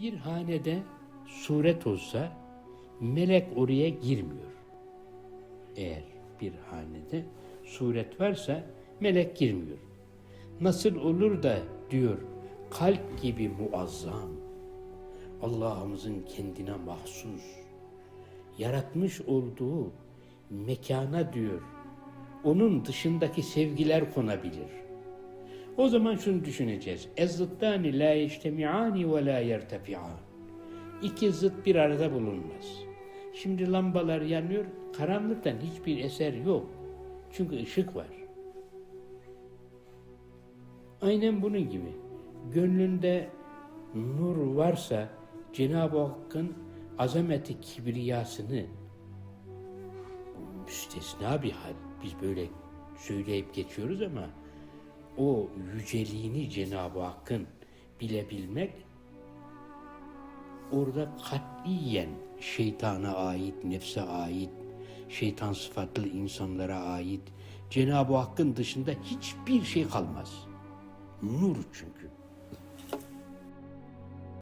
Bir hanede suret olsa melek oraya girmiyor. Eğer bir hanede suret varsa melek girmiyor. Nasıl olur da diyor kalp gibi muazzam, Allah'ımızın kendine mahsus, yaratmış olduğu mekana diyor, onun dışındaki sevgiler konabilir. O zaman şunu düşüneceğiz. Ezzıttani la yeştemi'ani ve la yertefi'an. İki zıt bir arada bulunmaz. Şimdi lambalar yanıyor, karanlıktan hiçbir eser yok. Çünkü ışık var. Aynen bunun gibi. Gönlünde nur varsa Cenab-ı Hakk'ın azameti kibriyasını müstesna bir hal. Biz böyle söyleyip geçiyoruz ama o yüceliğini Cenab-ı Hakk'ın bilebilmek orada katiyen şeytana ait, nefse ait, şeytan sıfatlı insanlara ait, Cenab-ı Hakk'ın dışında hiçbir şey kalmaz. Nur çünkü.